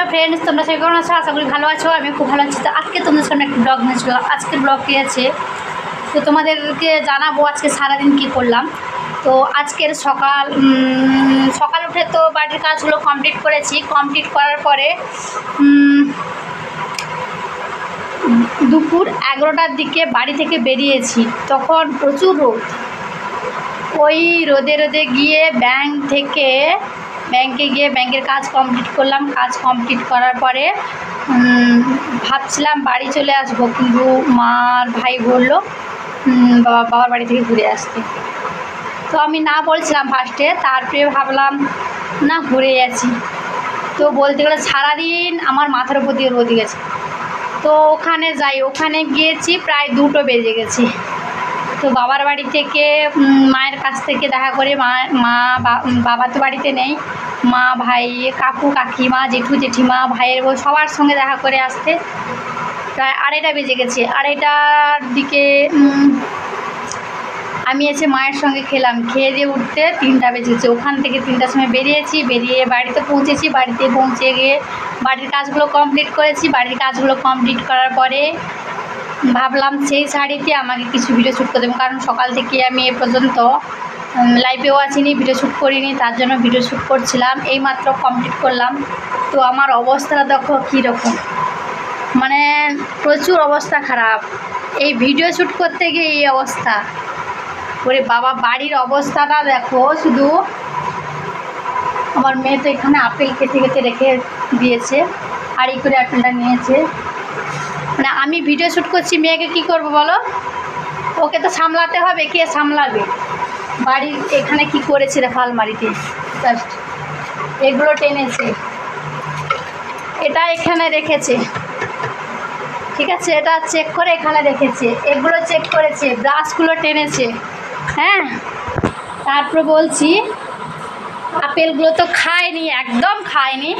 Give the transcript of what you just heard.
Hello friends তোমরা সবাই কেমন আছো? আশা করি ভালো আছো আমি খুব ভালো আছি। তো আজকে তোমাদের সামনে একটা ব্লগ নিয়েছিল আজকের ব্লগ কী আছে? তো তোমাদেরকে জানাব আজকে সারাদিন কি করলাম। তো আজকের সকাল সকাল উঠে তো বাড়ির কাজগুলো কমপ্লিট করেছি। কমপ্লিট করার পরে দুপুর এগারোটার দিকে বাড়ি থেকে বেরিয়েছি। তখন প্রচুর রোদ। ওই রোদে রোদে গিয়ে ব্যাংক থেকে ব্যাংকে গিয়ে ব্যাংকের কাজ কমপ্লিট করলাম। কাজ কমপ্লিট করার পরে ভাবছিলাম বাড়ি চলে আসব কিন্তু মা আর ভাই বলল বাবা, বাবার বাড়ি থেকে ঘুরে আসতে। তো আমি না বলছিলাম ফার্স্টে তারপরে ভাবলাম, না ঘুরে যাচ্ছি তো বলতে গেলে সারাদিন আমার মাথার উপর দিয়ে রোদ গেছে। তো ওখানে যাই, ওখানে গিয়েছি, প্রায় দুটো বেজে গেছে। তো বাবার বাড়ি থেকে মায়ের কাছ থেকে দেখা করে মা মা বাবা তো বাড়িতে নেই। মা, ভাই, কাকু, কাকিমা, জেঠু, জেঠিমা, ভাইয়ের বউ সবার সঙ্গে দেখা করে আসতে। প্রায় আড়াইটা বেজে গেছে। আড়াইটার দিকে আমি এসে মায়ের সঙ্গে খেলাম। খেয়ে দিয়ে উঠতে তিনটা বেজেছে ওখান থেকে তিনটার সময় বেরিয়েছি। বেরিয়ে বাড়িতে পৌঁছেছি। বাড়িতে পৌঁছে গিয়ে বাড়ির কাজগুলো কমপ্লিট করেছি। বাড়ির কাজগুলো কমপ্লিট করার পরে ভাবলাম সেই শাড়িতে আমাকে কিছু ভিডিও শ্যুট করতে হবে কারণ সকাল থেকে আমি এ পর্যন্ত লাইভেও আছিনি ভিডিও শ্যুট করিনি, তার জন্য ভিডিও শ্যুট করছিলাম। এইমাত্র কমপ্লিট করলাম। তো আমার অবস্থাটা দেখো কীরকম। মানে প্রচুর অবস্থা খারাপ। এই ভিডিও শ্যুট করতে গিয়ে এই অবস্থা। ওরে বাবা, বাড়ির অবস্থাটা দেখো, শুধু আমার মেয়ে তো এখানে আপেল কেটে কেটে রেখে দিয়েছে হাড়ি করে আপেলটা নিয়েছে। মানে আমি ভিডিও শ্যুট করছি, মেয়েকে কি করব বলো? ওকে তো সামলাতে হবে, কে সামলাবে? বাড়ির এখানে কি করেছে দেখো আলমারিতে জাস্ট এগুলো টেনেছে। এটা এখানে রেখেছে। ঠিক আছে, এটা চেক করে এখানে রেখেছে। এগুলো চেক করেছে ব্রাশগুলো টেনেছে। হ্যাঁ? তারপর বলছি, আপেলগুলো তো খায়নি, একদম খায়নি।